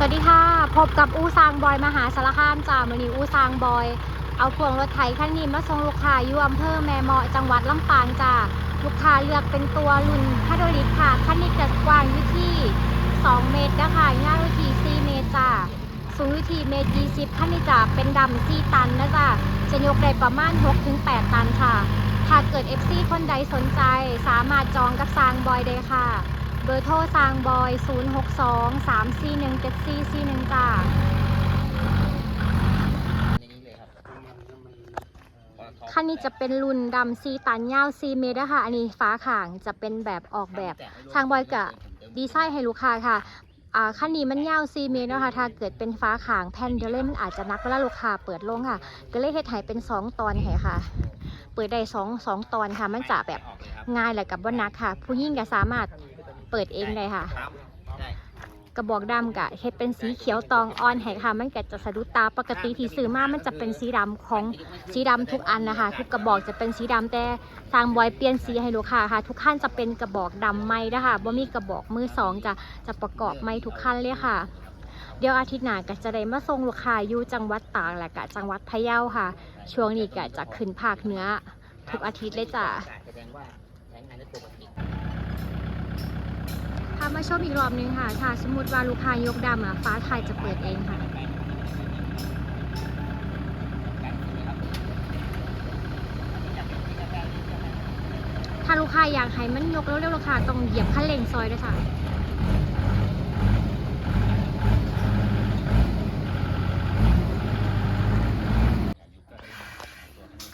สวัสดีค่ะ พบกับอูซางบอยมหาสารคามจ้ามือนี้อูซางบอย เอาพวงรถไถคันนี้มาส่งลูกค้าอยู่อำเภอแม่เมาะจังหวัดลำปางจ้าลูกค้าเลือกเป็นตัวรุ่นไฮดรอลิกค่ะคันนี้จะกว้างอยู่ที่ 2 เมตรนะคะยาวอยู่ที่4เมตรจ้าสูงอยู่ที่เมตร20คันนี้จะเป็นดำ4ตันนะจ้าจะยกได้ประมาณ 6-8 ตันค่ะถ้าเกิด FC คนใดสนใจสามารถจองกับซางบอยได้ค่ะ บอร์โทรซางบอย 062 341 7441จ้าอย่างนี้เลยครับคันนี้จะเป็นรุ่นดำซีตันยาว4เมตรนะคะอันนี้ฟ้าข่างจะเป็นแบบออกแบบทางบอยกะดีไซน์ให้ลูกค้าค่ะอ่าคันนี้มันยาว4เมตรเนาะคะถ้าเกิดเป็นฟ้าข่างแผ่นเดยวเล่มมันอาจจะนักเวลาลูกค้าเปิดลงค่ะ ก็เลยเฮ็ดให้เป็น 2 ตอนให้ค่ะ เปิดได้2 2ตอนค่ะ มันจะแบบง่ายและกับบ่หนักค่ะ ผู้หญิงก็สามารถ เปิดเองได้ค่ะครับได้กระบอกดำกะเฮ็ดเป็นสีเขียวตองอ่อนให้ค่ะ มันก็จะสะดุดตาปกติที่ซื้อมามันจะเป็นสีดำของสีดำทุกอันนะคะ ทุกกระบอกจะเป็นสีดำแต่ทางบอยเปลี่ยนสีให้ลูกค้าค่ะ ทุกขั้นจะเป็นกระบอกดำไหมนะคะบ่มีกระบอกมือสองจะจะประกอบไหมทุกขั้นเลยค่ะเดี๋ยวอาทิตย์หน้าก็จะได้มาส่งลูกค้าอยู่จังหวัดตากและกะจังหวัดพะเยาค่ะ ช่วงนี้ก็จะขึ้นภาคเหนือทุกอาทิตย์เลยจ้ะ แสดงว่ามาชมอีกรอบนึงค่ะ ถ้าสมมติว่าลูกค้ายกดำอะฟ้าไทยจะเปิดเองค่ะ ถ้าลูกค้าอยากให้มันยกเร็วๆลูกค้าต้องเหยียบคันเร่งซอยด้วยค่ะ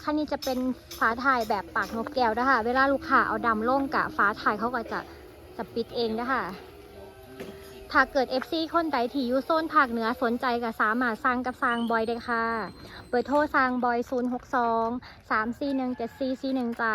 คันนี้จะเป็นฟ้าถ่ายแบบปากนกแก้วนะคะ เวลาลูกค้าเอาดำลงกะฟ้าถ่ายเขาก็จะ จะปิดเองนะคะถ้าเกิด FC คนใดที่อยู่โซนภาคเหนือสนใจก็สามารถสั่งกับซางบอยได้ค่ะ เบอร์โทรซางบอย 062 341 7441จ้า